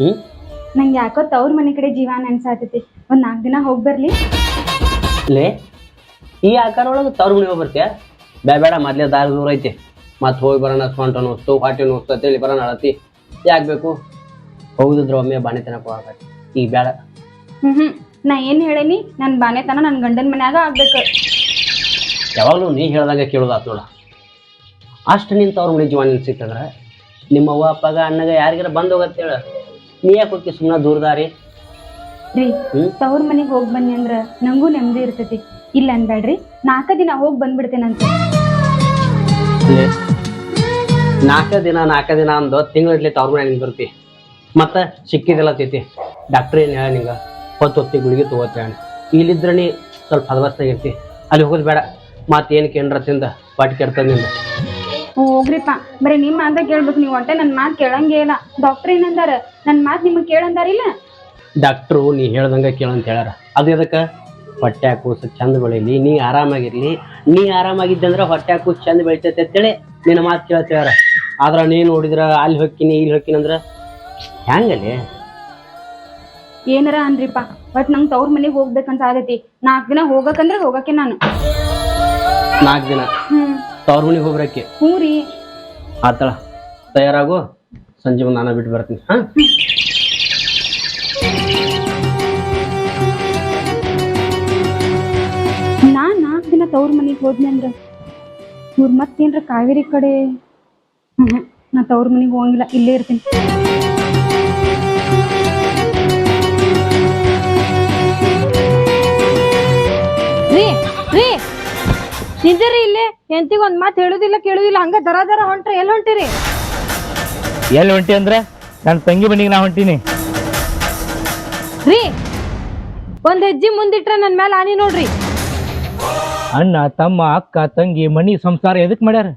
ಹ್ಮ್? ನಂಗೆ ಯಾಕೋ ತವ್ರ ಮನೆ ಕಡೆ ಜೀವನ ಅನ್ಸಾತೈತಿ. ಒಂದ್ ನಾಲ್ಕು ದಿನ ಹೋಗಿ ಬರ್ಲಿ. ಲೇ ಈ ಆಕಾರ ಒಳಗ ತವ್ರ ಮನೆ ಹೋಗಿ ಬರ್ತೀಯ? ಬ್ಯಾ ಬೇಡ ಮೊದ್ಲೇ ದಾರಿ ದೂರ ಐತಿ. ಮತ್ತೆ ಹೋಗಿ ಬರೋಣ ಸ್ವಂಟ ನೋಸ್ತು ಹೊಟ್ಟೆ ನೋಸ್ತು ಅಂತೇಳಿ ಬರೋಣ ಅಳತಿ. ಯಾಕೆ ಬೇಕು? ಹೋಗುದಿದ್ರ ಒಮ್ಮೆ ಬಾಣೆ ತನಕ ಈ ಈಗ ಬೇಡ ಹ್ಮ್ ಹ್ಮ್. ನಾ ಏನ್ ಹೇಳೇನಿ? ನನ್ ಬಾಣೆತನ ನನ್ ಗಂಡನ ಮನ್ಯಾಗ ಆಗ್ಬೇಕು. ಯಾವಾಗಲೂ ನೀ ಹೇಳ್ದಾಗ ಕೇಳೋದಾತ್ ನೋಡ. ಅಷ್ಟ ನಿಂತ ತವ್ರ ಮನೆ ಜೀವನ ನಿಮ್ಮ ಅವ್ವ ಅಪ್ಪಗ ಅಣ್ಣಗ ಯಾರಿಗಾರ ಬಂದ್ ಹೋಗತ್ತೇಳ ಹೇಳ. ನೀ ಯಾಕೆ ಹೋಗಿ ಸುಮ್ಮನೆ ದೂರದಾರಿ? ರೀ ಹ್ಮ್? ತವ್ರ ಮನೆಗೆ ಹೋಗಿ ಬನ್ನಿ ಅಂದ್ರ ನಂಗೂ ನೆಮ್ಮದಿ ಇರ್ತೈತಿ. ಇಲ್ಲ ಅನ್ಬೇಡ್ರಿ ನಾಲ್ಕ ದಿನ ಹೋಗಿ ಬಂದ್ಬಿಡ್ತೇನಂತ. ಲೇ ನಾಲ್ಕ ದಿನ ನಾಲ್ಕ ದಿನ ಅಂದು ತಿಂಗಳಿಡ್ಲಿ ತವ್ರ ಮನೆ ಬರ್ತಿ ಮತ್ತೆ ಸಿಕ್ಕಿದಿಲ್ಲ ತೈತಿ. ಡಾಕ್ಟ್ರ್ ಏನು ಹೇಳ ನಿಂಗೆ ಹೊತ್ತು ಹೊತ್ತಿ ಗುಳಿಗೆ ತಗೋತ ಅಣ್ಣ ಇಲ್ಲಿದ್ರೆ ನೀ ಸ್ವಲ್ಪ ಹದವಸ್ತಾಗಿರ್ತಿ ಅಲ್ಲಿ ಹೋಗೋದು ಬೇಡ. ಮತ್ತೆ ಏನು ಕೇಂದ್ರ ತಿಂದ? ಪಾಟಿ ಕೆಡ್ತದ ನಿಂದ. ಹೋಗ್ರಿಪ್ಪ. ಬರೀ ನಿಮ್ಮ ಅಂತ ಕೇಳ್ಬೇಕು ನೀವು ಹೊಂಟೆ ನನ್ನ ಮಾತು ಕೇಳಂಗೇ ಇಲ್ಲ. ಡಾಕ್ಟ್ರ್ ಏನಂದಾರ? ನನ್ನ ಮಾತು ನಿಮಗೆ ಕೇಳಂದಾರ ಇಲ್ಲ? ಡಾಕ್ಟ್ರು ನೀ ಹೇಳ್ದಂಗೆ ಕೇಳಂತ ಹೇಳಾರ ಅದು ಎದಕ್ಕೆ? ಹೊಟ್ಟೆ ಕೂಸು ಚಂದ ಬೆಳೀಲಿ ನೀ ಆರಾಮಾಗಿರ್ಲಿ. ನೀ ಆರಾಮಾಗಿದ್ದಂದ್ರೆ ಹೊಟ್ಟೆ ಕೂಸು ಚಂದ ಬೆಳಿತೈತೆ ಅಂತೇಳಿ ನಿನ್ನ ಮಾತು ಕೇಳ್ತೇವಾರ ಆದ್ರೆ ನೀ ನೋಡಿದ್ರ ಅಲ್ಲಿ ಹೊಕ್ಕಿನಿ ಇಲ್ಲಿ ಹೊಕ್ಕಿನಿ ಅಂದ್ರೆ ಹೆಂಗಲ್ಲಿ ಏನಾರ ಅನ್ರಿಪ್ಪ ಬಟ್ ನಂಗೆ ತವ್ರ ಮನೆಗೆ ಹೋಗ್ಬೇಕಂತ ಆಗೈತಿ. ನಾಲ್ಕು ದಿನ ಹೋಗಕ್ಕಂದ್ರೆ ಹೋಗಕ್ಕೆ ನಾನು. ನಾಲ್ಕು ದಿನ? ಹ್ಮ್. ತವ್ರ ಮನೆಗೆ ಹೋಗ್ರಕ್ಕೆ ಹ್ಞೂ ರೀ ಆತಳ ತಯಾರಾಗು. ಸಂಜೆ ನಾನ ಬಿಟ್ಟು ಬರ್ತೀನಿ. ಹಾ? ನಾ ನಾಲ್ಕು ದಿನ ತವ್ರ ಮನೆಗೆ ಹೋದ್ನಿ ಅಂದ್ರ ಇವ್ರ ಮತ್ತೇನ್ರ ಕಾವೇರಿ ಕಡೆ. ನಾ ತವ್ರ ಮನೆಗೆ ಹೋಗಂಗಿಲ್ಲ ಇಲ್ಲೇ ಇರ್ತೀನಿ. ರೀ ರೀ ನಿಂದಿರಿ ಎಂತಿಗೆ ಒಂದ್ ಮಾತು ಹೇಳುದಿಲ್ಲ ಕೇಳುದಿಲ್ಲ ಹಂಗ ದರ ದರ ಹೊಂಟ್ರೆ ಎಲ್ಲಿ ಹೊಂಟಿರಿ? ಎಲ್ಲಿ ಹೊಂಟಿ ಅಂದ್ರೆ ನನ್ನ ತಂಗಿ ಮನಿಗೆ ನಾ ಹೊಂಟೀನಿ. ರೀ ಒಂದ್ ಹೆಜ್ಜೆ ಮುಂದಿಟ್ರೆ ನನ್ ಮೇಲೆ ಆನಿ ನೋಡ್ರಿ. ಅಣ್ಣ ತಮ್ಮ ಅಕ್ಕ ತಂಗಿ ಮನಿ ಸಂಸಾರ ಎದಕ್ ಮಾಡ್ಯಾರ?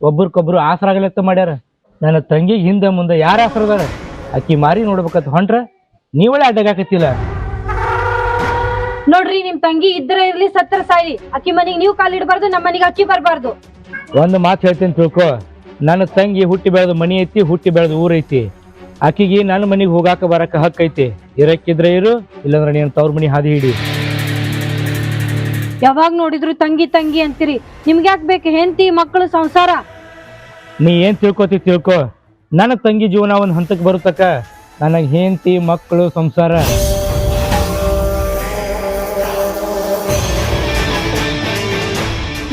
ಒಬ್ರಕೊಬ್ರು ಆಸರಾಗಲತ್ತ ಮಾಡ್ಯಾರ? ನನ್ನ ತಂಗಿ ಹಿಂದೆ ಮುಂದೆ ಯಾರ ಆಸರದಾರ ಅಕ್ಕಿ ಮಾರಿ ನೋಡ್ಬೇಕಂತ ಹೊಂಟ್ರ ನೀವಳೆ ಅಡ್ಡಗಾಕತ್ತಿಲ್ಲ. ನೋಡ್ರಿ ನಿಮ್ ತಂಗಿ ಇದ್ರೆ ಇರ್ಲಿ ಸತ್ತರ ಸಾಯಿ ಅಕ್ಕಿ ಮನೆಗೆ ನೀವು ಕಾಲಿಡ್ಬಾರ್ದು ನಮ್ಮ ಮನಿಗೆ ಅಕ್ಕಿ ಬರಬಾರ್ದು. ಒಂದು ಮಾತು ಹೇಳ್ತೀನಿ ತಿಳ್ಕೊ. ನನ್ನ ತಂಗಿ ಹುಟ್ಟಿ ಬೆಳೆದು ಮನಿ ಐತಿ ಹುಟ್ಟಿ ಬೆಳೆದು ಊರೈತಿ ಐತಿ. ಆಕಿಗೆ ನನ್ನ ಮನಿಗೆ ಹೋಗಾಕ ಬರಕ ಹಕ್ಕ ಐತಿ. ಇರಕ್ಕಿದ್ರೆ ಇರು ಇಲ್ಲಾಂದ್ರೆ ನೀನು ತವ್ರ ಮನಿ ಹಾದಿ ಹಿಡಿ. ಯಾವಾಗ ನೋಡಿದ್ರು ತಂಗಿ ತಂಗಿ ಅಂತೀರಿ. ನಿಮ್ಗೆ ಯಾಕೆ ಬೇಕು? ಹೆಂಡತಿ ಮಕ್ಕಳು ಸಂಸಾರ? ನೀ ಏನ್ ತಿಳ್ಕೊತಿ ತಿಳ್ಕೊ. ನನ್ನ ತಂಗಿ ಜೀವನ ಒಂದು ಹಂತಕ್ಕೆ ಬರುತ್ತಕ್ಕ. ನನಗೆ ಹೆಂಡತಿ ಮಕ್ಕಳು ಸಂಸಾರ.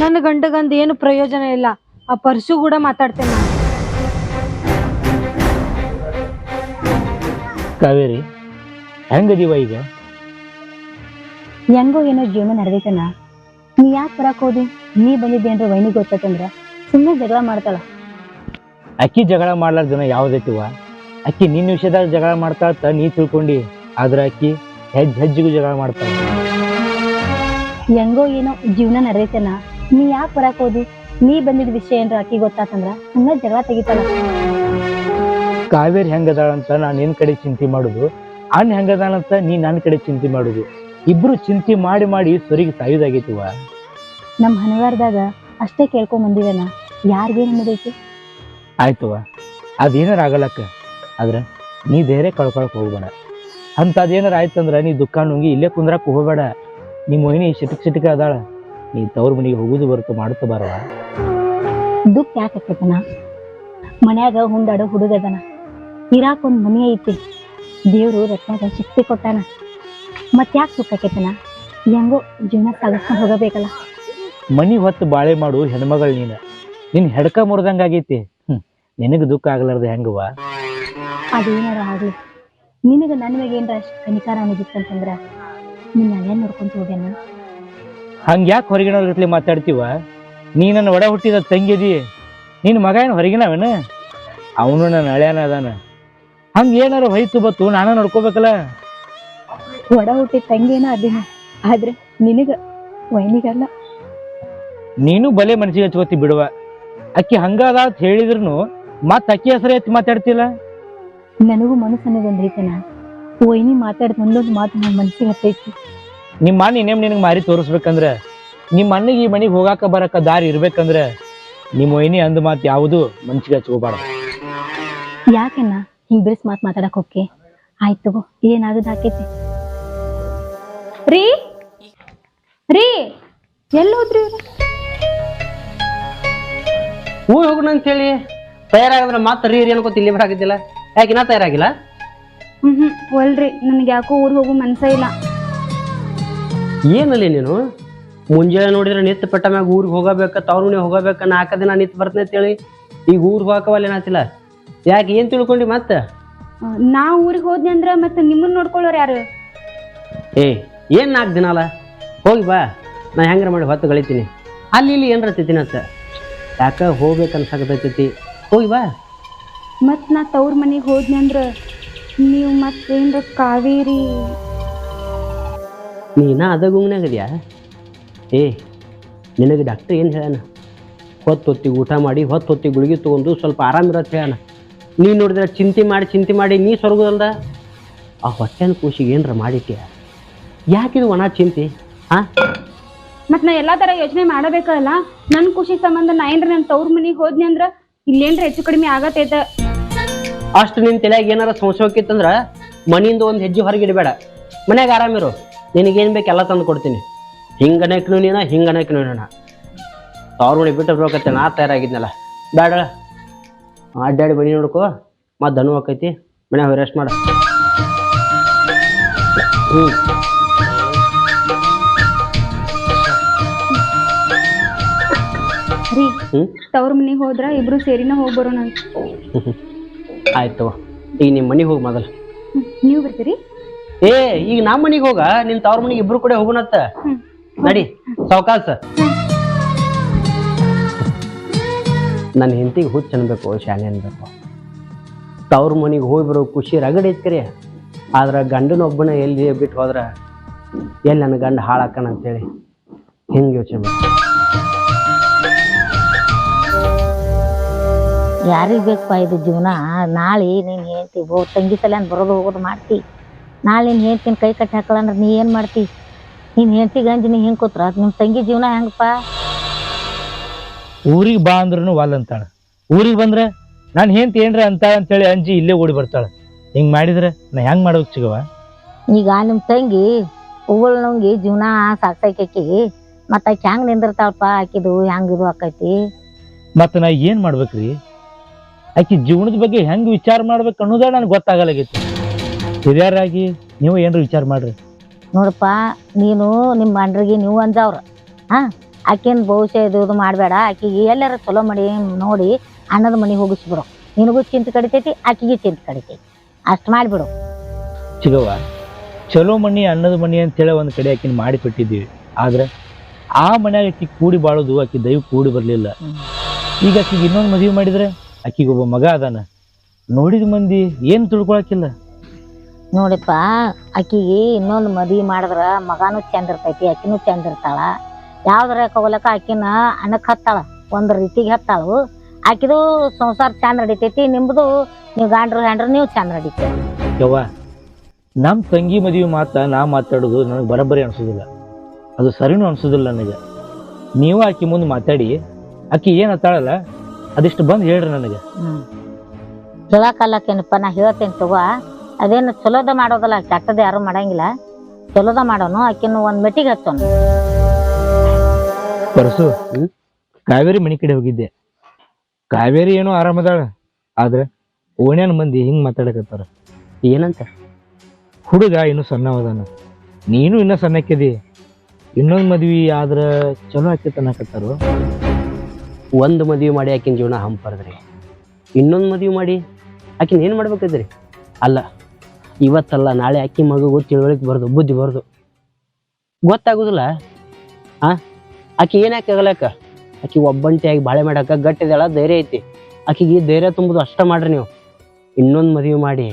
ನನ್ನ ಗಂಡಗಂದ ಏನು ಪ್ರಯೋಜನ ಇಲ್ಲ. ಆ ಪರ್ಸು ಕೂಡ ಮಾತಾಡ್ತೇನೆ. ನಾನು ಕಾವೇರಿ ಹೆಂಗದೀವ ಈಗ? ಹೆಂಗೋ ಏನೋ ಜೀವನ ನಡೆದೈತನ ನೀ ಯಾಕೆ ಬರಕ್ ಹೋದಿ? ನೀ ಬಂದಿದ್ದೆ ಅಂದ್ರೆ ವೈನಿ ಗೊತ್ತಂದ್ರ ಸುಮ್ಮನೆ ಜಗಳ ಮಾಡ್ತಾಳ. ಅಕ್ಕಿ ಜಗಳ ಮಾಡ್ಲಾರ ಜನ ಯಾವ್ದೈತಿವ ಅಕ್ಕಿ ನಿನ್ನ ವಿಷಯದಾಗ ಜಗಳ ಮಾಡ್ತಾ ನೀ ತಿಳ್ಕೊಂಡಿ. ಆದ್ರ ಅಕ್ಕಿ ಹೆಜ್ಜೆ ಹೆಜ್ಜೆಗೂ ಜಗಳ ಮಾಡ್ತಾಳ. ಹೆಂಗೋ ಏನೋ ಜೀವನ ನಡೆದೈತನ ನೀ ಯಾಕೆ ಬರಕ್ ಹೋದಿ? ನೀ ಬಂದಿದ್ ವಿಷಯ ಏನ್ರ ಆಕಿ ಗೊತ್ತಾತಂದ್ರ? ಸುಮ್ಮನೆ ಜಗಳ ತೆಗಿತಾನ ಕಾವೇರಿ ಹೆಂಗದಾಳಂತ ನಾನು ನಿನ್ ಕಡೆ ಚಿಂತೆ ಮಾಡುದು ಅಣ್ಣ ಹೆಂಗದಾಳಂತ ನೀ ನನ್ನ ಕಡೆ ಚಿಂತೆ ಮಾಡುದು. ಇಬ್ರು ಚಿಂತೆ ಮಾಡಿ ಮಾಡಿ ಸರಿಗೆ ಸಾಯುದಾಗೈತಿವ ನಮ್ ಹನಿವಾರದಾಗ ಅಷ್ಟೇ ಕೇಳ್ಕೊಂಡ್ ಬಂದಿವೆನ ಯಾರಿಗೇನ್ ಅನ್ನೋದೈತಿ? ಆಯ್ತವ ಅದೇನಾರ ಆಗಲಕ್ಕ ಆದ್ರ ನೀ ಬೇರೆ ಕಳ್ಕೊಳಕ್ ಹೋಗ್ಬೇಡ. ಅಂತ ಅದೇನಾರ ಆಯ್ತಂದ್ರ ನೀ ದುಃಖ ನುಂಗಿ ಇಲ್ಲೇ ಕುಂದ್ರಕ್ ಹೋಗ್ಬೇಡ. ನಿಮ್ಮ ಮೊಯ್ನಿ ಸಿಟಕ್ ಸಿಟಕ ಅದಾಳ. ನೀ ತವ್ರ ಮನೆಗೆ ಹೋಗುದು ಬರ್ತು ಮಾಡ್ತಾ ಬಾರವ ದುಃಖ ಯಾಕೆ ಆಕೈತನ ಮನ್ಯಾಗ ಹುಂಡಾಡೋ ಹುಡುಗದನ. ಇರಾಕೊಂದು ಒಂದ್ ಮನಿ ಐತಿ. ದೇವ್ರು ರತ್ನಾಗ ಶಕ್ತಿ ಕೊಟ್ಟಾನ. ಮತ್ ಯಾಕೆ ದುಃಖ ಆಕೈತನ ಹೆಂಗೋ ಜೀವನ ಸಾಗಿಸ್ಕೊಂಡು ಹೋಗಬೇಕಲ್ಲ. ಮನಿ ಹೊತ್ತು ಬಾಳೆ ಮಾಡು ಹೆಣ್ಮಗಳು ನೀನು. ನಿನ್ನ ಹೆಡ್ಕ ಮುರಿದಂಗ ಆಗೈತಿ. ಹ್ಮ್ ನಿನಗೆ ದುಃಖ ಆಗ್ಲಾರ್ದ ಹೆಂಗವ ಅದೇನಾರ ಆಗ್ಲಿ. ನಿನಗ ನನ್ನ ಏನ್ರ ಅಷ್ಟ್ ಕನಿಕಾರ ಅನ್ನೋದಿತ್ತಂತಂದ್ರ ನಿನ್ನ ಅಲ್ಲೇ ನೋಡ್ಕೊಂತ ಹೋಗ್ಯಾನ. ಹಂಗ ಯಾಕೆ ಹೊರಗಿನವ್ರ ಮಾತಾಡ್ತೀವ? ನೀ ನನ್ನ ಒಡ ಹುಟ್ಟಿದ ತಂಗಿದಿ ನಿನ್ನ ಮಗ ಏನು ಹೊರಗಿನವನ? ಅವನು ನನ್ನ ಹಳ್ಯಾನ ಅದಾನ. ಹಂಗ ಏನಾರ ಹೊಯ್ತು ಬತ್ತು ನಾನು ನೋಡ್ಕೋಬೇಕಲ್ಲ? ಒಡ ಹುಟ್ಟಿ ತಂಗಿನ ಅದಿನ ಆದ್ರೆ ನಿನಗ ವೈನಿಗಲ್ಲ. ನೀನು ಬಲೆ ಮನಸ್ಸಿಗೆ ಹಚ್ಕೋತಿ ಬಿಡುವ. ಅಕ್ಕಿ ಹಂಗಾದ ಅಂತ ಹೇಳಿದ್ರು ಮತ್ತೆ ಅಕ್ಕಿ ಹೆಸರು ಎತ್ತಿ ಮಾತಾಡ್ತಿಲ್ಲ? ನನಗೂ ಮನಸ್ಸು ಬಂದೈತೆ ಐತನ? ವೈನಿ ಮಾತಾಡಿದ ಒಂದೊಂದು ಮಾತು ನನ್ನ ಮನಸ್ಸಿಗೆ ಹತ್ತೈತಿ. ನಿಮ್ಮ ಅಣ್ಣ ಇನ್ನೇಮ್ ನಿನಗೆ ಮಾರಿ ತೋರಿಸ್ಬೇಕಂದ್ರೆ? ನಿಮ್ಮ ಅಣ್ಣಗೆ ಈ ಮನೆಗೆ ಹೋಗಾಕ ಬರಕ ದಾರಿ ಇರ್ಬೇಕಂದ್ರೆ ನಿಮ್ಮ ಒಯ್ನಿ ಅಂದ ಮಾತು ಯಾವುದು ಮನ್ಸಿಗೆ ಹಚ್ಕೋಬಾರ ಯಾಕನ್ನ ಹಿಂಗ್ ಬಿರ್ಸ್ ಮಾತ್ ಮಾತಾಡಕ್ ಹೋಗಿ ಆಯ್ತು ಏನಾಗದ ಹಾಕೈತಿ ರೀ? ರೀ? ಎಲ್ಲಿ ಹೋದ್ರಿ? ಊರ್ ಹೋಗೋಣ ಅಂತೇಳಿ? ತಯಾರಾಗದ್ರೆ ಮತ್ತೆ ರೀ ರೀ ಅನ್ಕೋತ ಇಲ್ಲಿ ಬರಾಗಿದ್ದಿಲ್ಲ ಯಾಕೆ ಇನ್ನ ತಯಾರಾಗಿಲ್ಲ? ಹ್ಮ್ ಹ್ಮ್ ಒಲ್ರಿ. ನನ್ಗೆ ಯಾಕೋ ಊರಿಗೆ ಹೋಗೋ ಮನ್ಸ ಇಲ್ಲ. ಏನಲ್ಲಿ ನೀನು? ಮುಂಜಾನೆ ನೋಡಿದ್ರೆ ನಿತ್ ಪಟ್ಟ ಮ್ಯಾಗ ಊರಿಗೆ ಹೋಗಬೇಕ ತವ್ರ ಹೋಗಬೇಕ ನಾಲ್ಕು ದಿನ ನಿತ್ ಬರ್ತೇನೆ ಅಂತೇಳಿ ಈಗ ಊರಿಗೆ ಹೋಗಕವಲ್ಲ ಏನಾತಿಲ್ಲ ಯಾಕೆ ಏನ್ ತಿಳ್ಕೊಂಡಿ ಮತ್ತೆ? ನಾ ಊರಿಗೆ ಹೋದ್ನಿ ಅಂದ್ರ ಮತ್ತೆ ನಿಮ್ಮನ್ನ ನೋಡ್ಕೊಳ್ಳೋರು ಯಾರು? ಏ ಏನ್ ನಾಲ್ಕು ದಿನ ಅಲ್ಲ? ಹೋಗಿ ಬಾ ನಾ ಹೆಂಗಾರ ಮಾಡಿ ಹೊತ್ತು ಗಳಿತೀನಿ ಅಲ್ಲಿ ಇಲ್ಲಿ ಏನ್ರ ತಿತ್ತಿನತ್ತ ಯಾಕ ಹೋಗ್ಬೇಕು ಅನ್ಸಕತೈತಿ? ಹೋಗಿ ಬಾ. ಮತ್ ನಾ ತವ್ರ ಮನೆಗೆ ಹೋದ್ನಿ ಅಂದ್ರ ನೀವು ಮತ್ತೇನ್ರ ಕಾವೇರಿ ನೀನ ಅದ ಗುಂಗ್ನಾಗದ್ಯಾ ಏ ನಿನಗೆ ಡಾಕ್ಟ್ರ್ ಏನು ಹೇಳ್ಯಾನ? ಹೊತ್ತು ಹೊತ್ತಿಗೆ ಊಟ ಮಾಡಿ ಹೊತ್ತು ಹೊತ್ತಿಗೆ ಗುಳಿಗೆ ತೊಗೊಂಡು ಸ್ವಲ್ಪ ಆರಾಮಿರತ್ತೆ ಹೇಳ್ಯಾನ. ನೀ ನೋಡಿದ್ರೆ ಚಿಂತೆ ಮಾಡಿ ಚಿಂತೆ ಮಾಡಿ ನೀ ಸ್ವರ್ಗದಲ್ದ ಆ ಹೊಟ್ಟೆನ ಕೂಸಿಗೆ ಏನರ ಮಾಡಿಟ್ಯ? ಯಾಕಿದು ಒಣ ಚಿಂತೆ ಹಾಂ ಮತ್ತೆ ನಾ ಎಲ್ಲಾ ತರ ಯೋಚನೆ ಮಾಡಬೇಕಲ್ಲ? ನನ್ನ ಖುಷಿ ಸಂಬಂಧ ನಾ ಏನ್ರ ನನ್ ತವ್ರ ಮನೆಗೆ ಹೋದ್ನಿ ಅಂದ್ರೆ ಇಲ್ಲೇನ್ರ ಹೆಚ್ಚು ಕಡಿಮೆ ಆಗತ್ತೈತ ಅಷ್ಟು ನಿನ್ನ ತಲೆಯಾಗ ಏನಾರ ಸಮಸ್ಯೆ ಹೋಗಿತ್ತಂದ್ರೆ ಮನೆಯಿಂದ ಒಂದು ಹೆಜ್ಜೆ ಹೊರಗೆ ಇಡಬೇಡ ಮನ್ಯಾಗ ಆರಾಮಿರು ನಿನಗೇನು ಬೇಕು ಎಲ್ಲ ತಂದು ಕೊಡ್ತೀನಿ. ಹಿಂಗನಕ್ನು ನೀನ ಹಿಂಗನಕ್ನು ನೀನ. ಅವ್ರ ಮನೆ ಬಿಟ್ಟು ಬರ್ಬೇಕತ್ತೆ ನಾ ತಯಾರಾಗಿದ್ನಲ್ಲ. ಬೇಡ ಅಡ್ಡಾಡಿ ಬನ್ನಿ ನೋಡ್ಕೋ ಮತ್ತೆ ಧನು ಆಕೈತಿ ಮನೆ ರೆಸ್ಟ್ ಮಾಡ. ಹ್ಞೂ ರೀ ತವ್ರ ಮನೆಗೆ ಹೋದ್ರ ಇಬ್ರು ಸೇರಿನ ಹೋಗಿ ಬರೋಣ ಆಯ್ತು ಈಗ ನಿಮ್ಮ ಮನೆಗೆ ಹೋಗಿ ಮೊದಲು. ನೀವ್ ಬರ್ತೀರಿ? ಏ ಈಗ ನಮ್ಮ ಮನೆಗೆ ಹೋಗ ನಿನ್ ತವ್ರ ಮನೆಗೆ ಇಬ್ರು ಕೂಡ ಹೋಗೋಣತ್ತ ಹ್ಮ್. ನಡಿ ಸಾವಕಾಸ. ನನ್ನ ಹೆಂಡತಿಗೆ ಹುಚ್ಚ ಅನ್ಬೇಕು ಶಾಲೆ ಅನ್ಬೇಕು. ತವ್ರ ಮನೆಗೆ ಹೋಗಿ ಬರೋ ಖುಷಿ ರಗಡ್ ಐತ್ಕರಿ ಆದ್ರೆ ಗಂಡನೊಬ್ಬನ ಎಲ್ಲಿ ಬಿಟ್ಟು ಹೋದ್ರ ಎಲ್ಲಿ ನನ್ನ ಗಂಡ ಹಾಳಾಕಣ ಅಂತೇಳಿ ಹಿಂಗೆ ಯೋಚನೆ ಮಾಡಿ ಯಾರಿಗ್ ಬೇಕಪ್ಪ ಇದು ಜೀವನ? ನಾಳೆ ನೀನ್ ಹೇಳ್ತಿ ಹೋ ತಂಗಿ ಸಲ ಬರೋದು ಹೋಗೋದು ಮಾಡ್ತಿ. ನಾಳೆ ನೀನ್ ಹೇಳ್ತೀನಿ ಕೈ ಕಟ್ಟಿ ಹಾಕಲ್ಲ ಅಂದ್ರೆ ನೀ ಏನ್ ಮಾಡ್ತಿ? ನಿನ್ ಹೆಂಡ್ತಿ ಗಂಜಿ ನೀ ಹೆಂಗ್ ಕೂತ್ರ? ನಿಮ್ ತಂಗಿ ಜೀವನ ಹೆಂಗಪ್ಪ? ಊರಿಗೆ ಬಾ ಅಂದ್ರೂ ವಾಲ್ ಅಂತಾಳ. ಊರಿಗೆ ಬಂದ್ರೆ ನಾನು ಹೆಂಡ್ತಿ ಏನ್ರ ಅಂತ ಅಂತೇಳಿ ಅಂಜಿ ಇಲ್ಲೇ ಓಡಿ ಬರ್ತಾಳ. ಹಿಂಗ್ ಮಾಡಿದ್ರೆ ನಾ ಹೆಂಗ್ ಮಾಡ್ಬೇಕು ಚಿಗವ ಈಗ ನಿಮ್ ತಂಗಿ ಹೂಗಳು ನಂಗೆ ಜೀವನ ಸಾಕ್ಸೈಕಿ ಮತ್ತ ಆಕಿ ಹೆಂಗ್ ನಿಂದಿರ್ತಾಳಪ್ಪ? ಆಕಿದು ಹೆಂಗ್ ಇದು ಆಕೈತಿ? ಮತ್ತ ನಾ ಏನ್ ಮಾಡ್ಬೇಕ್ರಿ? ಆಕಿ ಜೀವನದ ಬಗ್ಗೆ ಹೆಂಗ್ ವಿಚಾರ ಮಾಡ್ಬೇಕು ಅನ್ನೋದೇ ನನಗೆ ಗೊತ್ತಾಗಲಾಗೈತಿ. ಹಿರಿಯರಾಗಿ ನೀವು ಏನ್ರಿ ವಿಚಾರ ಮಾಡ್ರಿ? ನೋಡಪ್ಪ ನೀನು ನಿಮ್ಮ ಮಂಡ್ರಿಗೆ ನೀವು ಅಂಜವ್ರ ಹಾ ಆಕಿನ ಭವಿಷ್ಯ ಇದು ಇದು ಮಾಡಬೇಡ. ಆಕಿಗೆ ಎಲ್ಲಾರ ಚಲೋ ಮಾಡಿ ನೋಡಿ ಅಣ್ಣದ ಮನೆಗೆ ಹೋಗಿಸ್ಬಿಡು ನಿನಗೂ ಚಿಂತೆ ಕಡಿತೈತಿ ಆಕಿಗೆ ಚಿಂತೆ ಕಡಿತೈತಿ. ಅಷ್ಟು ಮಾಡಿಬಿಡು. ಚಿಗವ್ವ ಚಲೋ ಮನಿ ಅನ್ನದ ಮಣಿ ಅಂತೇಳಿ ಒಂದು ಕಡೆ ಆಕಿನ ಮಾಡಿ ಕೊಟ್ಟಿದ್ದೀವಿ ಆದ್ರೆ ಆ ಮನ್ಯಾಗ ಆಕಿ ಕೂಡಿ ಬಾಳೋದು ಆಕಿ ದೈವ ಕೂಡಿ ಬರಲಿಲ್ಲ. ಈಗ ಆಕಿಗೆ ಇನ್ನೊಂದು ಮದುವೆ ಮಾಡಿದ್ರೆ ಆಕಿಗೆ ಒಬ್ಬ ಮಗ ಅದಾನ. ನೋಡಿದ ಮಂದಿ ಏನು ತಿಳ್ಕೊಳಕಿಲ್ಲ. ನೋಡಪ್ಪ ಆಕಿಗೆ ಇನ್ನೊಂದು ಮದುವೆ ಮಾಡಿದ್ರೆ ಮಗನೂ ಚಂದ ಇರ್ತೈತಿ ಆಕಿನೂ ಚಂದ ಇರ್ತಾಳ. ಯಾವ್ದ್ರ ಕವಲಕ ಆಕಿನ ಅಣ್ಣಕ್ ಹತ್ತಾಳ ಒಂದು ರೀತಿಗೆ ಹತ್ತಾಳು. ಆಕಿದು ಸಂಸಾರ ಚಂದ ನಡಿತೈತಿ ನಿಮ್ದು ನೀವು ಗಾಂಡ್ರು ಹ್ಯಾಂಡ್ರು ನೀವು ಚಂದ ನಡಿತೈತಿ ಯವ್ವ ನಮ್ಮ ತಂಗಿ ಮದುವೆ ಮಾತ ನಾ ಮಾತಾಡೋದು ನನಗೆ ಬರಬರಿ ಅನಿಸೋದಿಲ್ಲ. ಅದು ಸರಿನೂ ಅನ್ಸೋದಿಲ್ಲ ನನಗೆ. ನೀವು ಆಕಿ ಮುಂದೆ ಮಾತಾಡಿ ಆಕಿ ಏನು ಹತ್ತಾಳಲ್ಲ ಅದಿಷ್ಟು ಬಂದು ಹೇಳ್ರಿ ನನಗೆ. ಹೇಳಕ್ಕಲ್ಲಕ್ಕೇನಪ್ಪ ನಾ ಹೇಳ್ತೇನೆ ತಗೋ. ಅದೇನು ಚಲೋದ ಮಾಡೋದಲ್ಲ ಕೆಟ್ಟದ ಯಾರು ಮಾಡಂಗಿಲ್ಲ. ಚಲೋದ ಮಾಡೋನು ಆಕಿನ ಒಂದ್ ಮೆಟ್ಟಿಗೆ ಹಚ್ಚೋನು. ಪರಸು ಕಾವೇರಿ ಮನಿ ಕಡೆ ಹೋಗಿದ್ದೆ. ಕಾವೇರಿ ಏನೋ ಆರಾಮದಾಳ ಆದ್ರೆ ಓಣ್ಯಾನ ಮಂದಿ ಹಿಂಗ್ ಮಾತಾಡಕತ್ತಾರ. ಏನಂತ? ಹುಡುಗ ಇನ್ನು ಸಣ್ಣವದಾನ. ನೀನು ಇನ್ನ ಸಣ್ಣಕ್ಕಿದಿ. ಇನ್ನೊಂದು ಮದ್ವಿ ಆದ್ರ ಚಲೋ ಆಕೈತೆ ಅನ್ನಕತ್ತಾರು. ಒಂದು ಮದುವೆ ಮಾಡಿ ಆಕಿನ ಜೀವನ ಹಂಪರ್ದ್ರಿ ಇನ್ನೊಂದು ಮದುವೆ ಮಾಡಿ ಆಕಿನ ಏನು ಮಾಡ್ಬೇಕಿದ್ರಿ? ಅಲ್ಲ ಇವತ್ತಲ್ಲ, ನಾಳೆ ಅಕ್ಕಿ ಮಗುಗು ತಿಳುವಳಿಕೆ ಬರ್ದು, ಬುದ್ಧಿ ಬರ್ದು. ಗೊತ್ತಾಗುದಿಲ್ಲ? ಆ? ಆಕಿ ಏನಾಕೆ ಆಗಲಕ್ಕ ಆಕಿ ಒಬ್ಬಂಟಿಯಾಗಿ ಬಾಳೆ ಮಾಡಕ್ಕ ಗಟ್ಟಿದೆಲ್ಲ ಧೈರ್ಯ ಐತಿ. ಆಕಿಗೆ ಧೈರ್ಯ ತುಂಬುದು, ಅಷ್ಟ ಮಾಡ್ರಿ ನೀವು. ಇನ್ನೊಂದು ಮದುವೆ ಮಾಡಿ.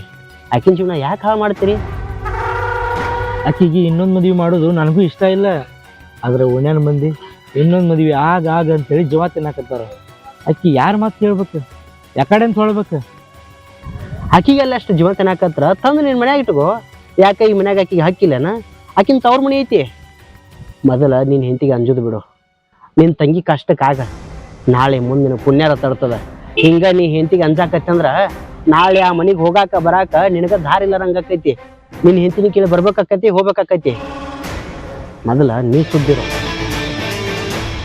ಆಕಿನ ಜೀವನ ಯಾಕೆ ಹಾಳು ಮಾಡ್ತೀರಿ? ಆಕಿಗೆ ಇನ್ನೊಂದ್ ಮದುವೆ ಮಾಡೋದು ನನಗೂ ಇಷ್ಟ ಇಲ್ಲ. ಆದ್ರೆ ಓಣ್ಯಾನ ಮಂದಿ ಇನ್ನೊಂದ್ ಮದುವೆ ಆಗ ಆಗ ಅಂತೇಳಿ ಜೀವ ತಿನ್ನಕತ್ತಾರ. ಆಕಿ ಯಾರ ಮಾತು ಕೇಳ್ಬೇಕು? ಯಾಕಡೆ ಅಂತ ಹೇಳ್ಬೇಕು? ಆಕಿಗೆಲ್ಲ ಅಷ್ಟು ಜೀವ ತಿನ್ನಾಕತ್ರ ತಂದು ನಿನ್ನ ಮನ್ಯಾಗ ಇಟ್ಕೋ. ಯಾಕೆ ಈ ಮನ್ಯಾಗ ಆಕಿಗೆ ಹಾಕಿಲ್ಲನ? ಆಕಿನ ತವ್ರ ಮನೆ ಐತಿ. ಮೊದಲ ನಿನ್ನ ಹೆಂಡತಿಗೆ ಅಂಜೋದು ಬಿಡು. ನಿನ್ನ ತಂಗಿ ಕಷ್ಟಕ್ಕಾಗ ನಾಳೆ ಮುಂದಿನ ಪುಣ್ಯಾರ ತರ್ತದ ಹಿಂಗ ನೀ ಹೆಂಡತಿಗೆ ಅಂಜಾಕತ್ತಂದ್ರ ನಾಳೆ ಆ ಮನೆಗೆ ಹೋಗಾಕ ಬರಾಕ ನಿನಗ ದಾರಿ ಇಲ್ಲರಂಗಾಕೈತಿ ನಿನ್ನ ಹೆಂಡತಿನ ಕೇಳಿ ಬರ್ಬೇಕಾಕೈತಿ, ಹೋಗ್ಬೇಕಾಕೈತಿ. ಮೊದಲ ನೀ ಸುದ್ದಿರು.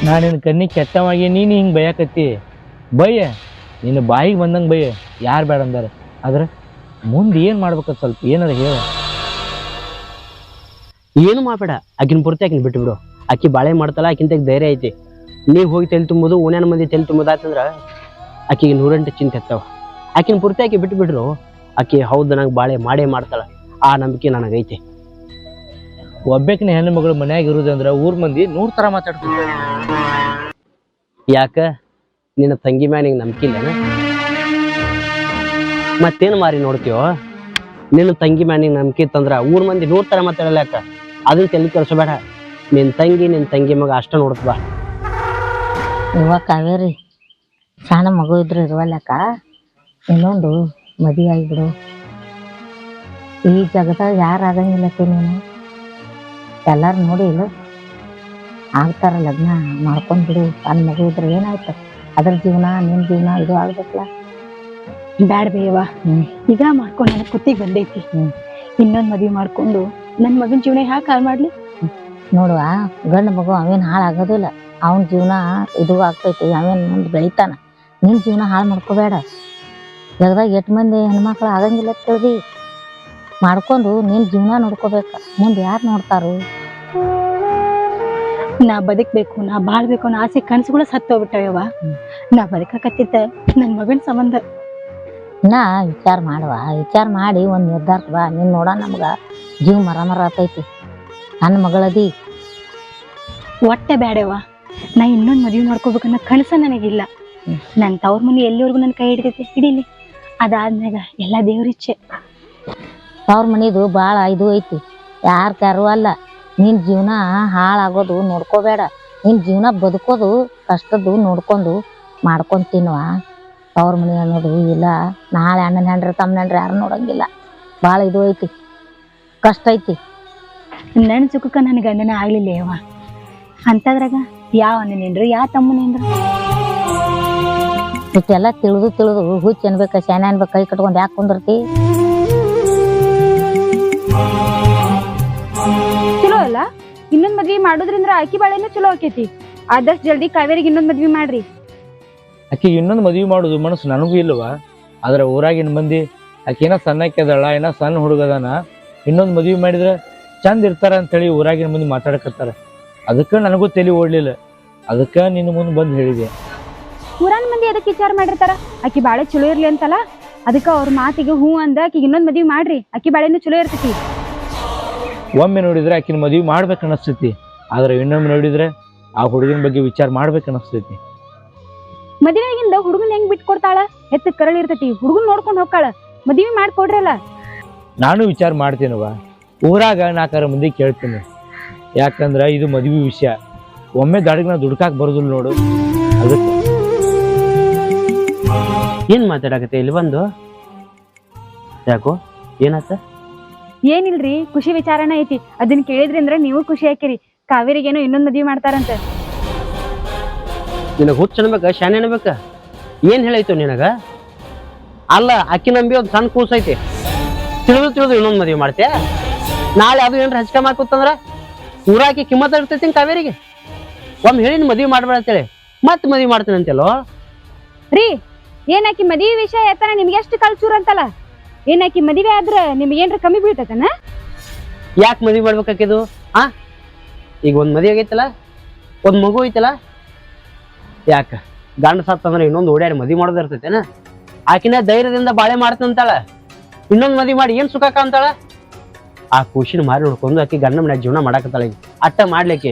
ನಾನು ನಿನ್ನ ಕಣ್ಣಿಗೆ ಕೆಟ್ಟವಾಗಿ ನೀನು ಹಿಂಗೆ ಬೈಯಾಕತ್ತಿ. ಬಯ್ಯ ನಿನ್ನ ಬಾಯಿಗೆ ಬಂದಂಗೆ ಬಯ್ಯ ಯಾರು ಬೇಡ ಅಂದಾರ? ಆದ್ರೆ ಮುಂದೆ ಏನು ಮಾಡ್ಬೇಕಂತ ಸ್ವಲ್ಪ ಏನಾರ ಹೇಳ. ಏನು ಮಾಡಬೇಡ ಆಕಿನ ಪೂರ್ತಿ ಆಕಿನ ಬಿಟ್ಟು ಬಿಡು ಆಕಿ ಬಾಳೆ ಮಾಡ್ತಾಳ ಆಕಿಂತ ಧೈರ್ಯ ಐತಿ. ನೀವು ಹೋಗಿ ತೆಲ್ ತುಂಬೋದು ಓನ್ಯಾನ ಮಂದಿ ತೆಲ್ ತುಂಬೋದು ಆತಂದ್ರ ಆಕಿಗೆ ನೂರೆಂಟು ಚಿಂತೆ ಹತ್ತಾವ ಆಕಿನ ಪೂರ್ತಿ ಆಕಿ ಬಿಟ್ಟು ಬಿಡ್ರು ಆಕಿ ಹೌದು ನಂಗೆ ಬಾಳೆ ಮಾಡೇ ಮಾಡ್ತಾಳ. ಆ ನಂಬಿಕೆ ನನಗೈತಿ. ಒಬ್ಬಾಕಿನ ಹೆಣ್ಣು ಮಗಳು ಮನ್ಯಾಗ ಇರುದಂದ್ರೆ ಊರ್ ಮಂದಿ ನೂರ್ ತರ ಮಾತಾಡ್ತಾರೆ ಯಾಕ? ನಿನ್ನ ತಂಗಿ ಮ್ಯಾನಿಗೆ ನಂಬಿಕೆ ಇಲ್ಲೇನ? ಮತ್ತೇನು ಮಾರಿ ನೋಡ್ತೀವೋ ನಿನ್ನ ತಂಗಿ ಮ್ಯಾನಿಗೆ ನಂಬಿಕೆ ಇತ್ತಂದ್ರ ಊರ್ ಮಂದಿ ನೂರ್ ತರ ಮಾತಾಡಲ್ಲ ಯಾಕ? ಅದನ್ನ ತಲೆ ಬೇಡ ನಿನ್ ತಂಗಿ ನಿನ್ ತಂಗಿ ಮಗ ಅಷ್ಟ ನೋಡ್ತದ ಇವ ಕಾವೇರಿ ಸಣ್ಣ ಮಗು ಇದ್ರು ಇರುವಲ್ಲಕ್ಕ? ಇನ್ನೊಂದು ಮದಿ ಆಗಿಬಿಡು. ಈ ಜಗದಾಗ ಯಾರು ಆಗಂಗಿಲ್ಲಕ್ಕೆ ನೀನು? ಎಲ್ಲಾರು ನೋಡಿ ಇಲ್ಲ ಆಗ್ತಾರ ಲಗ್ನ ಮಾಡ್ಕೊಂಡ್ಬಿಡು ಸಣ್ಣ ಮಗು ಇದ್ರೆ ಏನಾಯ್ತು? ಅದ್ರ ಜೀವನ ನಿನ್ನ ಜೀವನ ಇದು ಆಗ್ಬೇಕಲ್ಲ. ಬ್ಯಾಡ ಬೇವ. ಈಗ ಮಾಡ್ಕೊಂಡು ನನಗೆ ಕುತ್ತಿಗೆ ಬಂದೈತಿ. ಇನ್ನೊಂದು ಮದ್ವಿ ಮಾಡ್ಕೊಂಡು ನನ್ನ ಮಗನ ಜೀವನ ಯಾಕೆ ಹಾಳು ಮಾಡ್ಲಿ? ನೋಡುವ ಗಂಡ ಮಗು ಅವೇನ್ ಹಾಳಾಗೋದಿಲ್ಲ ಅವನ ಜೀವನ ಇದು ಆಗ್ತೈತಿ ಅವೇನ್ ಮುಂದೆ ಬೆಳಿತಾನ. ನಿನ್ನ ಜೀವನ ಹಾಳು ಮಾಡ್ಕೋಬೇಡ. ಜಗದಾಗ ಎಷ್ಟು ಮಂದಿ ಹೆಣ್ಮಕ್ಳು ಆಗಂಗಿಲ್ಲ ತಿಳಿದಿ. ಮಾಡ್ಕೊಂಡು ನಿನ್ನ ಜೀವನ ನೋಡ್ಕೋಬೇಕ. ಮುಂದೆ ಯಾರು ನೋಡ್ತಾರು? ನಾ ಬದುಕಬೇಕು ನಾ ಬಾಳ್ಬೇಕು ಅನ್ನೋ ಆಸೆ ಕನಸುಗಳು ಸತ್ತೋಗ್ಬಿಟ್ಟವ್ಯವ. ನಾ ಬದುಕಕತ್ತಿದ್ದ ನನ್ನ ಮಗನ ಸಂಬಂಧ. ಇನ್ನ ವಿಚಾರ ಮಾಡುವ ವಿಚಾರ ಮಾಡಿ ಒಂದು ನಿರ್ಧಾರಕ್ಕೆ ಬಾ. ನೀನು ನೋಡ ನಮ್ಗೆ ಜೀವ ಮರ ಮರ ಆತೈತಿ. ನನ್ನ ಮಗಳದಿ. ಒಟ್ಟೆ ಬ್ಯಾಡವ್ವ. ನಾ ಇನ್ನೊಂದು ಮದುವೆ ಮಾಡ್ಕೋಬೇಕನ್ನೋ ಕನಸ ನನಗಿಲ್ಲ. ನನ್ನ ನನ್ ತವ್ರ ಮನೆ ಎಲ್ಲಿವರೆಗೂ ನನ್ನ ಕೈ ಹಿಡಿತೈತಿ? ಹಿಡೀಲಿ. ಅದಾದ್ಮ್ಯಾಗ ಎಲ್ಲ ದೇವ್ರಿಚ್ಛೆ ತವ್ರ ಮನಿದು ಭಾಳ ಇದು ಐತಿ. ಯಾರ ಕರು ಅಲ್ಲ. ನಿನ್ನ ಜೀವನ ಹಾಳಾಗೋದು ನೋಡ್ಕೋಬೇಡ. ನಿನ್ನ ಜೀವನ ಬದುಕೋದು ಕಷ್ಟದ್ದು ನೋಡ್ಕೊಂಡು ಮಾಡ್ಕೊಂಡ್ ತಿನ್ನುವ. ಅವ್ರ ಮನೆ ಅನ್ನೋದು ಇಲ್ಲ ನಾಳೆ ಅಣ್ಣನ ಹೆಂಡ್ರ ತಮ್ಮನ ಹೆಂಡ್ರ ಯಾರು ನೋಡಂಗಿಲ್ಲ. ಭಾಳ ಇದು ಐತಿ ಕಷ್ಟ ಐತಿ. ನನ್ನ ಸುಖಕ್ಕ ನನ್ನ ಗಂಡನ ಆಗ್ಲಿಲ್ಲ ಯವ್ವ. ಅಂತದ್ರಾಗ ಯಾವ ಅಣ್ಣನೇನ್ರು ಯಾವ ತಮ್ಮನೇನ್ರು ಇಷ್ಟೆಲ್ಲ ತಿಳಿದು ತಿಳಿದು ಹುಚ್ಚ ಅನ್ಬೇಕ ಶಾನೆ ಅನ್ಬೇಕು ಕೈ ಕಟ್ಕೊಂಡು ಯಾಕೆ ಕುಂದಿರ್ತಿ? ಚಲೋ ಅಲ್ಲ? ಇನ್ನೊಂದ್ ಮದ್ವಿ ಮಾಡೋದ್ರಿಂದ ಆಕಿ ಬಾಳೆನೂ ಚಲೋ ಆಕೈತಿ. ಆದಷ್ಟು ಜಲ್ದಿ ಕಾವೇರಿಗೆ ಇನ್ನೊಂದ್ ಮದ್ವಿ ಮಾಡ್ರಿ. ಆಕಿಗೆ ಇನ್ನೊಂದು ಮದುವೆ ಮಾಡೋದು ಮನಸ್ಸು ನನಗೂ ಇಲ್ಲವ? ಆದ್ರೆ ಊರಾಗಿನ ಮಂದಿ ಆಕೆ ಏನೋ ಸಣ್ಣಕ್ಕೆದಳ ಏನೋ ಸಣ್ಣ ಹುಡುಗದಾನ ಇನ್ನೊಂದು ಮದುವೆ ಮಾಡಿದ್ರೆ ಚಂದ ಇರ್ತಾರೆ ಅಂತೇಳಿ ಊರಾಗಿನ ಮಂದಿ ಮಾತಾಡಕತ್ತಾರ. ಅದಕ್ಕೆ ನನಗೂ ತಲೆ ಓಡ್ಲಿಲ್ಲ. ಅದಕ್ಕೆ ನಿನ್ನ ಮುಂದೆ ಬಂದು ಹೇಳಿದೆ. ಊರಾನ್ ಮಂದಿ ಅದಕ್ಕೆ ವಿಚಾರ ಮಾಡಿರ್ತಾರ? ಆಕೆ ಬಾಳೆ ಚಲೋ ಇರ್ಲಿ ಅಂತಲ್ಲ? ಅದಕ್ಕೆ ಅವ್ರ ಮಾತಿಗೆ ಹೂ ಅಂದ ಆಕಿಗೆ ಇನ್ನೊಂದು ಮದುವೆ ಮಾಡ್ರಿ. ಆಕೆ ಬಾಳೆನೂ ಚಲೋ ಇರ್ತೈತಿ. ಒಮ್ಮೆ ನೋಡಿದ್ರೆ ಆಕಿನ ಮದುವೆ ಮಾಡ್ಬೇಕು ಅನಿಸ್ತೈತಿ ಆದ್ರೆ ಇನ್ನೊಮ್ಮೆ ನೋಡಿದ್ರೆ ಆ ಹುಡುಗನ ಬಗ್ಗೆ ವಿಚಾರ ಮಾಡ್ಬೇಕು ಅನಿಸ್ತೈತಿ ಮದ್ವೆಗಿಂದ ಹುಡುಗನ್ ಹೆಂಗ್ ಬಿಟ್ಕೊಡ್ತಾಳ? ಎತ್ತ ಕರಳಿ ಇರ್ತೈತಿ ಹುಡುಗನ್ ನೋಡ್ಕೊಂಡ್ ಹೋಗ್ತಾಳ. ಮದ್ವಿ ಮಾಡ್ಕೊಡ್ರಲ್ಲ. ನಾನು ವಿಚಾರ ಮಾಡ್ತೀನವ ಊರಾಗ ನಾಲ್ಕಾರ ಮಂದಿ ಕೇಳ್ತೀನಿ. ಯಾಕಂದ್ರೆ ಇದು ಮದುವೆ ವಿಷಯ. ಒಮ್ಮೆ ದಾಡಿಗೆ ನಾ ದುಡ್ಕಾಕ್ ಬರೋದಿಲ್ಲ ನೋಡು. ಅದಕ್ಕೆ. ಏನ್ ಮಾತಾಡಕತ್ತೆ ಇಲ್ಲಿ ಬಂದು? ಯಾಕೋ ಏನಾತ? ಏನಿಲ್ರಿ ಖುಷಿ ವಿಚಾರನ ಐತಿ. ಅದನ್ನ ಅಂದ್ರೆ ನೀವು ಖುಷಿ ಹಾಕಿರಿ ಕಾವೇರಿಗೇನೋ ಇನ್ನೊಂದ್ ಮದ್ವಿ ಮಾಡ್ತಾರಂತ. ನಿನಗೆ ಹುಚ್ಚು ಅನ್ಬೇಕ ಶಾನೆ ಅನ್ಬೇಕ? ಏನು ಹೇಳೈತು ನಿನಗ? ಅಲ್ಲ ಅಕ್ಕಿ ನಂಬಿ ಒಂದು ಸಣ್ಣ ಕೂಸೈತಿ ತಿಳಿದು ತಿಳಿದು ಇನ್ನೊಂದು ಮದುವೆ ಮಾಡ್ತೀಯ? ನಾಳೆ ಅದು ಏನ್ರ ಹಚ್ಕ ಮಾಡ್ಕೊತಂದ್ರ? ಊರಾಕಿ ಕಿಮ್ಮತ್ತ ಇರ್ತೈತಿ ಕಾವೇರಿಗೆ? ಒಮ್ಮೆ ಹೇಳಿ ಮದ್ವಿ ಮಾಡ್ಬೇಡ ಅಂತೇಳಿ. ಮತ್ತೆ ಮದುವೆ ಮಾಡ್ತೀನಿ ಅಂತೇಳೋ ರೀ ಏನಾಕಿ ಮದುವೆ ವಿಷಯ ಎತ್ತಾರ ನಿಮ್ಗೆ ಎಷ್ಟು ಕಲ್ಚೂರ್ ಅಂತಲ್ಲ? ಏನಾಕಿ ಮದುವೆ ಆದ್ರೆ ನಿಮ್ಗೆ ಏನ್ರ ಕಮ್ಮಿ ಬೀಳ್ತೈತನ? ಯಾಕೆ ಮದ್ವಿ ಮಾಡ್ಬೇಕಾಕಿದು ಆ? ಈಗ ಒಂದ್ ಮದುವೆ ಆಗೈತಲ್ಲ? ಒಂದ್ ಮಗು ಐತಲ್ಲ? ಯಾಕ? ಗಂಡ ಸತ್ತಂದ್ರೆ ಇನ್ನೊಂದು ಓಡ್ಯಾಡಿ ಮದಿ ಮಾಡೋದ್ ಇರ್ತೈತೇನ? ಆಕಿನ ಧೈರ್ಯದಿಂದ ಬಾಳೆ ಮಾಡ್ತಂತಾಳ ಇನ್ನೊಂದು ಮದಿ ಮಾಡಿ ಏನು ಸುಖಕ್ಕ ಅಂತಾಳ? ಆ ಖುಷಿನ ಮಾರಿ ನೋಡ್ಕೊಂಡು ಆಕಿ ಗಂಡ ಮನ್ಯಾಗ ಜೀವನ ಮಾಡಾಕತ್ತಾಳ ಈಗ. ಅಟ್ಟ ಮಾಡ್ಲಿಕ್ಕೆ.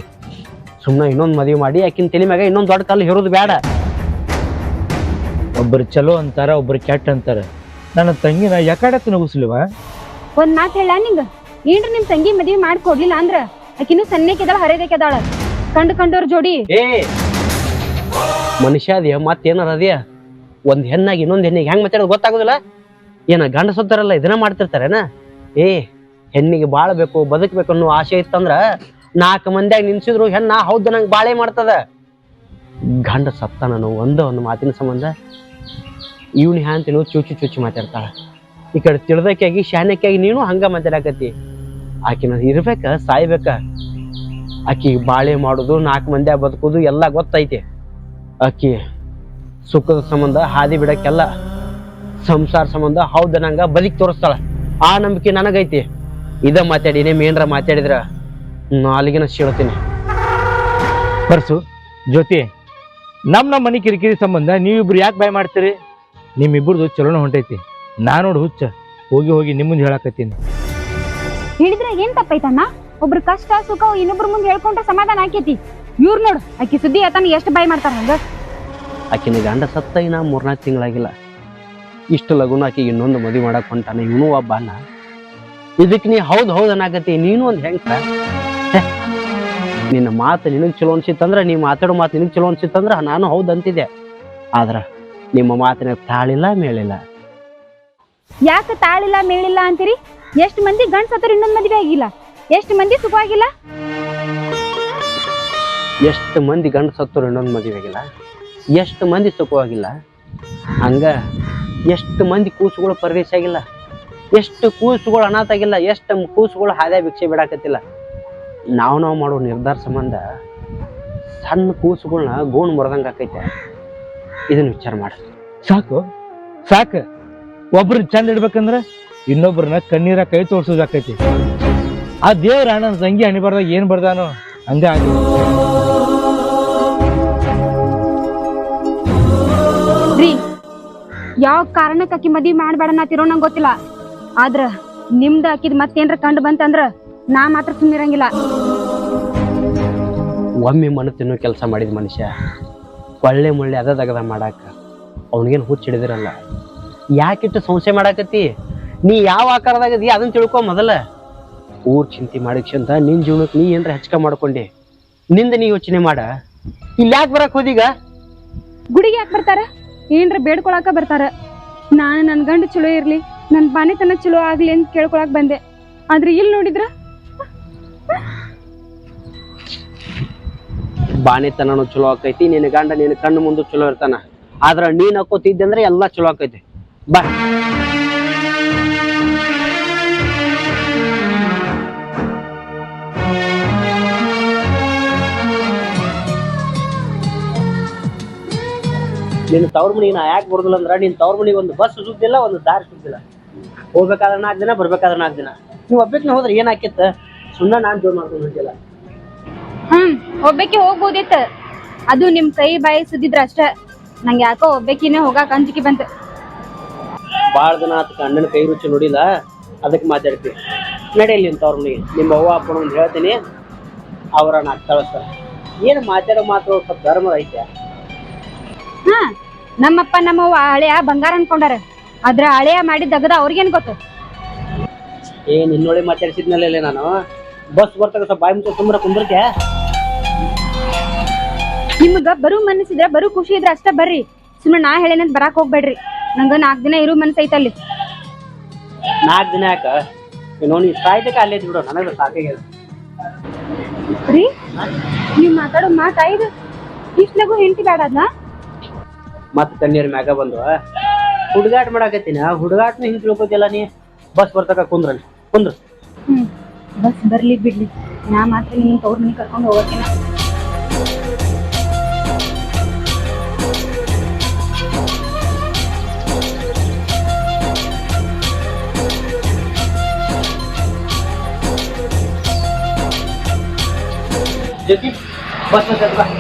ಸುಮ್ಮನೆ ಇನ್ನೊಂದು ಮದ್ವಿ ಮಾಡಿ ಆಕಿನ ತಲೆ ಮ್ಯಾಗ ಇನ್ನೊಂದು ದೊಡ್ಡ ಕಲ್ಲು ಹೇರೋದು ಬೇಡ ಒಬ್ಬರು ಚಲೋ ಅಂತಾರ ಒಬ್ರು ಕೆಟ್ಟ ಅಂತಾರ. ನನ್ನ ತಂಗಿನ ಯಾಕಡೆ ನುಗ್ಗಿಸ್ಲಿವ ಒಂದ್ ಮಾತು ಹೇಳ ನಿಂಗ. ಏನ್ರಿ ನಿಮ್ ತಂಗಿ ಮದ್ವಿ ಮಾಡ್ಕೊಡ್ಲಿಲ್ಲ ಅಂದ್ರ ಆಕಿನೂ ಸಣ್ಣಕ್ಕಿದಾಳ ಹರೇದಕ್ಕೆದಾಳ ಕಂಡು ಕಂಡೋರ್ ಜೋಡಿ. ಏ ಮನುಷ್ಯ ಮತ್ತೆ ಮತ್ತೇನಾರ ಅದೇ? ಒಂದು ಹೆಣ್ಣಾಗಿ ಇನ್ನೊಂದು ಹೆಣ್ಣಿಗೆ ಹೆಂಗ್ ಮಾತಾಡೋದು ಗೊತ್ತಾಗೋದಿಲ್ಲ? ಏನ ಗಂಡ ಸುತ್ತಾರಲ್ಲ ಇದನ್ನ ಮಾಡ್ತಿರ್ತಾರೇನ? ಏ, ಹೆಣ್ಣಿಗೆ ಬಾಳ್ಬೇಕು ಬದುಕಬೇಕು ಅನ್ನೋ ಆಸೆ ಇತ್ತಂದ್ರ ನಾಲ್ಕು ಮಂದಿಯಾಗ ನಿನ್ಸಿದ್ರು ಹೆಣ್ಣ ಹೌದು ನಂಗೆ ಬಾಳೆ ಮಾಡ್ತದ. ಗಂಡ ಸತ್ತ ನಾನು ಒಂದ ಒಂದು ಮಾತಿನ ಸಂಬಂಧ ಇವನು ಹ್ಯಾಂತ ಚುಚ್ಚಿ ಚುಚ್ಚಿ ಮಾತಾಡ್ತಾಳ. ಈ ಕಡೆ ತಿಳ್ದಕ್ಕಾಗಿ ಶಾನಕ್ಕಾಗಿ ನೀನು ಹಂಗ ಮಾತಾಡಕತ್ತಿ. ಆಕಿನ ಇರ್ಬೇಕ, ಸಾಯ್ಬೇಕ. ಆಕಿ ಬಾಳೆ ಮಾಡೋದು, ನಾಲ್ಕು ಮಂದಿ ಬದುಕುದು ಎಲ್ಲ ಗೊತ್ತೈತಿ. ಆಕಿ ಸುಖದ ಸಂಬಂಧ ಹಾದಿ ಬಿಡಕ್ಕೆಲ್ಲ ಸಂಸಾರ ಸಂಬಂಧ ಹೌದ ನಂಗ ಬದಿಕ್ ತೋರಿಸ್ತಾಳ. ಆ ನಂಬಿಕೆ ನನಗೈತಿ. ಇದ ಮಾತಾಡಿ ನೇಮ್ ಏನ್ರ ಮಾತಾಡಿದ್ರ ನಾಲಿಗೆನ ಸೀಳ್ತೀನಿ. ಪರ್ಸು ಜ್ಯೋತಿ ನಮ್ಮ ನಮ್ಮ ಮನೆ ಕಿರಿಕಿರಿ ಸಂಬಂಧ ನೀವಿಬ್ರು ಯಾಕೆ ಬಾಯ್ ಮಾಡ್ತೀರಿ? ನಿಮ್ಮಿಬ್ರದ್ದು ಚಲೋನ ಹೊಂಟೈತಿ. ನಾ ನೋಡು ಹುಚ್ಚ ಹೋಗಿ ಹೋಗಿ ನಿಮ್ಮ ಮುಂದೆ ಹೇಳಕತ್ತೀನಿ. ಹೇಳಿದ್ರೆ ಏನ್ ತಪ್ಪೈತಣ್ಣ? ಒಬ್ರು ಕಷ್ಟ ಸುಖ ಇನ್ನೊಬ್ರ ಮುಂದೆ ಹೇಳ್ಕೊಂಡ್ರೆ ಸಮಾಧಾನ ಆಕೇತಿ. ಇವ್ರು ನೋಡು ಆಕಿ ಸುದ್ದಿ ಆತನ ಎಷ್ಟು ಬಾಯ್ ಮಾಡ್ತಾರ ಹಂಗ? ಆಕಿನ ಗಂಡ ಸತ್ತ ಇನ್ನ ಮೂರ್ನಾಲ್ಕು ತಿಂಗಳಾಗಿಲ್ಲ. ಇಷ್ಟು ಲಗುನ ಆಕಿ ಇನ್ನೊಂದು ಮದುವೆ ಮಾಡಕ್ ಹೊಂಟಾನ ಇವನು ಒಬ್ಬ ಅಣ್ಣ ಇದಕ್ಕೆ ನೀ ಹೌದ್ ಹೌದ್ ಅನ್ನಾಗತಿ ನೀನು ಒಂದು ಹೆಂಗ ನಿನ್ನ ಮಾತು ನಿನಗೆ ಚಲೋ ಅನ್ಸಿತ್ತಂದ್ರ ನೀ ಮಾತಾಡೋ ಮಾತು ನಿನಗೆ ಚಲೋ ಅನ್ಸಿತ್ತಂದ್ರ ನಾನು ಹೌದ್ ಅಂತಿದ್ದೆ. ಆದ್ರ ನಿಮ್ಮ ಮಾತಿನ ತಾಳಿಲ್ಲ ಮೇಳಿಲ್ಲ. ಯಾಕೆ ತಾಳಿಲ್ಲ ಮೇಳಿಲ್ಲ ಅಂತೀರಿ? ಎಷ್ಟು ಮಂದಿ ಗಂಡ್ಸತ್ತರ ಇನ್ನೊಂದ್ ಮದ್ವೆ ಆಗಿಲ್ಲ? ಎಷ್ಟು ಮಂದಿ ಸುಖವಾಗಿಲ್ಲ? ಆಗಿಲ್ಲ ಎಷ್ಟು ಮಂದಿ ಗಂಡ ಸತ್ತರು ಇನ್ನೊಂದು ಮದುವೆ ಆಗಿಲ್ಲ ಎಷ್ಟು ಮಂದಿ ಸುಖವಾಗಿಲ್ಲ? ಹಂಗ ಎಷ್ಟು ಮಂದಿ ಕೂಸುಗಳು ಪರದೇಶ ಆಗಿಲ್ಲ ಎಷ್ಟು ಕೂಸುಗಳು ಅನಾಥ ಆಗಿಲ್ಲ ಎಷ್ಟು ಕೂಸುಗಳು ಹಾದೆ ಭಿಕ್ಷೆ ಬಿಡಾಕತ್ತಿಲ್ಲ? ನಾವು ನಾವು ಮಾಡೋ ನಿರ್ಧಾರ ಸಂಬಂಧ ಸಣ್ಣ ಕೂಸುಗಳನ್ನ ಗೋಣ್ ಮರದಂಗೆ ಆಕೈತೆ. ಇದನ್ನ ವಿಚಾರ ಮಾಡ ಸಾಕು ಸಾಕು. ಒಬ್ಬರು ಚಂದ ಇಡ್ಬೇಕಂದ್ರೆ ಇನ್ನೊಬ್ರನ್ನ ಕಣ್ಣೀರ ಕೈ ತೋರ್ಸೋದಾಕೈತಿ. ಆ ದೇವ್ರ ಅಣ್ಣನ ತಂಗಿ ಅಣಿಬಾರ್ದಾಗ ಬರ್ದಾಗ ಏನ್ ಬರ್ದಾನೋ ಹಂಗೆ ಆಗಿ ಯಾವ ಕಾರಣಕ್ಕೆ ಆಕಿ ಮದ್ವಿ ಮಾಡ್ಬೇಡ ನಾತಿರೋ ನಂಗೆ ಗೊತ್ತಿಲ್ಲ. ಆದ್ರ ನಿಮ್ದು ಆಕಿದ್ ಮತ್ತೇನ್ರ ಕಂಡು ಬಂತಂದ್ರ ನಾ ಮಾತ್ರ ಸುಮ್ಮಿರಂಗಿಲ್ಲ ಒಮ್ಮೆ ಮನ ತಿನ್ನೋ ಕೆಲಸ ಮಾಡಿದ ಮನುಷ್ಯ ಒಳ್ಳೆ ಮುಳ್ಳೆ ಅದ ತಗದ ಮಾಡಾಕ ಅವನಿಗೇನು ಹುಚ್ಚ ಹಿಡಿದಿರಲ್ಲ. ಯಾಕಿಟ್ಟು ಸಂಶಯ ಮಾಡಾಕತ್ತಿ? ನೀ ಯಾವ ಆಕಾರದಾಗ ಅದೀಯ ಅದನ್ನ ತಿಳ್ಕೊ ಮೊದಲ. ಊರ್ ಚಿಂತೆ ಮಾಡಿಕ್ಷಂತ ನಿನ್ ಜೀವನಕ್ಕೆ ನೀ ಏನ್ರ ಹೆಚ್ಕ ಮಾಡ್ಕೊಂಡಿ? ನಿಂದ ನೀ ಯೋಚನೆ ಮಾಡ. ಇಲ್ಲಿ ಯಾಕೆ ಬರಕ್ ಹೋದೀಗ ಗುಡಿಗೆ ಯಾಕೆ ಬರ್ತಾರ? ಏನ್ರ ಬೇಡ್ಕೊಳಕ ಬರ್ತಾರ? ನಾನು ನನ್ ಗಂಡ ಚಲೋ ಇರ್ಲಿ, ನನ್ ಬಾನಿತನ ಚಲೋ ಆಗ್ಲಿ ಅಂತ ಕೇಳ್ಕೊಳಕ್ ಬಂದೆ. ಆದ್ರೆ ಇಲ್ಲಿ ನೋಡಿದ್ರ? ಬಾಣಿತನನು ಚಲೋ ಆಕೈತಿ ನಿನ್ನ ಗಂಡ ನಿನ್ನ ಕಣ್ಣು ಮುಂದೆ ಚಲೋ ಇರ್ತಾನ. ಆದ್ರ ನೀನ್ ಹಾಕೋತಿದ್ದೆ ಅಂದ್ರೆ ಎಲ್ಲಾ ಚಲೋ ಆಕೈತಿ. ಬಾ. ನಿನ್ನ ತವ್ರ ಮನೆಗೆ ನಾ ಯಾಕೆ ಬರೋದಿಲ್ಲ ಅಂದ್ರ ನಿನ್ ತವ್ರ ಮನೆಗೆ ಒಂದು ಬಸ್ ಸುದ್ದಿಲ್ಲ ಒಂದು ದಾರಿ ಸುದ್ದಿಲ್ಲ. ಹೋಗ್ಬೇಕಾದ್ರೆ ನಾಲ್ಕು ದಿನ ಬರ್ಬೇಕಾದ್ರೆ ನಾಲ್ಕು ದಿನ. ನೀವು ಒಬ್ಬಕ್ಕೆ ಹೋದ್ರೆ ಏನ್ ಆಕಿತ್ತ ಸುಮ್ಮನೆ ನಾನ್ ಜೋರ್ ಮಾಡ್ಕೊಂಡು ಹೊಂಟಿಲ್ಲ ಹ್ಮ್ ಒಬ್ಬಾಕಿ ಹೋಗ್ಬೋದಿತ್ತ. ಅದು ನಿಮ್ ಕೈ ಬಾಯಿ ಸುದ್ದಿದ್ರ ಅಷ್ಟೇ. ನಂಗೆ ಯಾಕೋ ಒಬ್ಬಾಕಿನೇ ಹೋಗಾಕ ಅಂಜಿಕೆ ಬಂತು. ಭಾಳ ದಿನ ಆತ ಅಣ್ಣನ ಕೈ ರುಚಿ ನೋಡಿಲ್ಲ ಅದಕ್ಕೆ ಮಾತಾಡ್ತೀವಿ ನಡೆಯಲಿ ಅಂತ ಅವ್ರ ಮನೆಗೆ. ನಿಮ್ಮ ಅವ್ವ ಅಪ್ಪನ ಒಂದು ಹೇಳ್ತೀನಿ. ಅವರ ನಾಕ್ ಕಳಿಸ್ತಾರೆ. ಏನು ಮಾತಾಡೋ ಮಾತ್ರ ಸ್ವಲ್ಪ ಧರ್ಮದ ಐತೆ. ಹಾ ನಮ್ಮಪ್ಪ ನಮ್ಮವ್ವ ಹಳೆಯ ಬಂಗಾರ ಅನ್ಕೊಂಡಾರ. ಆದ್ರ ಹಳೆಯ ಮಾಡಿದ ಅಗದ ಅವ್ರಿಗೇನ್ ಗೊತ್ತು? ಏ ನೋಡಿ ಮಾತಾಡ್ಸಿದ್ನಲ್ಲ ನಾನು. ಬಸ್ ಬರ್ತಾಗ ಸ್ವಲ್ಪ ಬಾಯಿ ಮುಚ್ಚ ತುಂಬ ಕುಂದಿರ್ತೀಯ ನಿಮ್ಗ ಬರು ಮನಸ್ಸಿದ್ರ ಬರು ಖುಷಿ ಇದ್ರ ಅಷ್ಟ ಬರ್ರಿ. ಸುಮ್ಮನೆ ನಾ ಹೇಳೇನಂತ ಬರಾಕ್ ಹೋಗ್ಬೇಡ್ರಿ. ನಂಗ ನಾಲ್ಕ್ ದಿನ ಇರು ಮನಸ್ಸು ಐತಲ್ಲಿ ನಾಲ್ಕು ದಿನ ಯಾಕ? ಏನೋ ನೀ ಸಾಯ್ದಕ್ಕೆ ಅಲ್ಲೇ ಬಿಡು ನನಗೆ ಸಾಕಾಗ್ಯದ ರೀ ನೀವ್ ಮಾತಾಡೋ ಮಾತಾಯ್ದು ಇಷ್ಟು ಲಗು ಹೆಂಡತಿ ಬೇಡದ ಮತ್ತೆ ಕಣ್ಣೀರ್ ಮ್ಯಾಗ ಬಂದು ಹುಡುಗಾಟ ಮಾಡಾಕತ್ತೀನಿ ಆ ಹುಡುಗಾಟನ ಹಿಂಗೆ ತಿಳ್ಕೊತಿಲ್ಲ ನೀ? ಬಸ್ ಬರ್ತಾಕ ಕುಂದ್ರಲ್ಲಿ ಕುಂದ್ರ. ಹ್ಮ್ ಬಸ್ ಬರ್ಲಿ ಬಿಡ್ಲಿ. ನಾ ಮಾತ್ರ ನಿಮ್ ತವ್ರ ಮನೆ ಕರ್ಕೊಂಡು ಹೋಗಕ್ಕಿನ ಜೊತೆ ಬಸ್ ಬಸ್